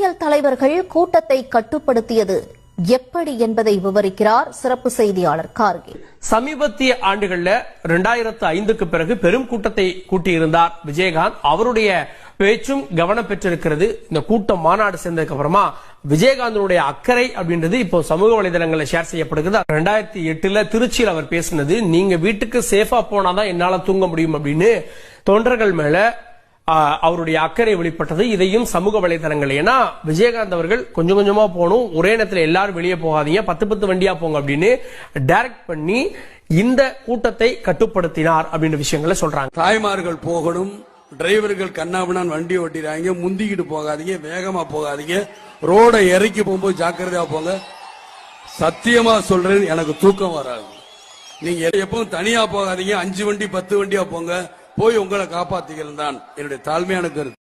அரசியல் தலைவர்கள் கூட்டத்தை கட்டுப்படுத்தியது எப்படி என்பதை விவரிக்கிறார் சிறப்பு செய்தியாளர் கார்கே. சமீபத்திய ஆண்டுகள்ல இரண்டாயிரத்து ஐந்துக்கு பிறகு பெரும் கூட்டத்தை கூட்டியிருந்தார் விஜயகாந்த். அவருடைய பேச்சும் கவனம் பெற்றிருக்கிறது. இந்த கூட்டம் மாநாடு சேர்ந்ததுக்கு அப்புறமா விஜயகாந்தனுடைய அக்கறை அப்படின்றது இப்போ சமூக வலைதளங்களில் ஷேர் செய்யப்படுகிறது. ரெண்டாயிரத்தி எட்டுல திருச்சியில் அவர் பேசினது நீங்க வீட்டுக்கு சேஃபா போனாதான் என்னால தூங்க முடியும் அப்படின்னு. தொண்டர்கள் மேல அவருடைய அக்கறை வெளிப்பட்டது. இதையும் சமூக வலைதளங்கள். ஏன்னா விஜயகாந்த் அவர்கள் கொஞ்சம் கொஞ்சமா போகணும். ஒரே நேரத்தில் எல்லாரும் வெளியே போகாதீங்க. பத்து பத்து வண்டியா போங்க அப்படின்னு டைரக்ட் பண்ணி இந்த கூட்டத்தை கட்டுப்படுத்தினார் அப்படின்ற விஷயங்களை சொல்றாங்க. தாய்மார்கள் போகணும். டிரைவர்கள் கண்ணாபின்னான் வண்டி ஓட்டிடுறாங்க முந்திக்கிட்டு போகாதீங்க. வேகமா போகாதீங்க. ரோடை இறக்கி போகும்போது ஜாக்கிரதையா போங்க. சத்தியமா சொல்றேன் எனக்கு தூக்கம் வராது. நீங்க எப்பவும் தனியா போகாதீங்க. அஞ்சு வண்டி பத்து வண்டியா போங்க. போய் உங்களை காப்பாத்திக்கிறேன் தான். என்னுடைய தாழ்மையான கருத்து.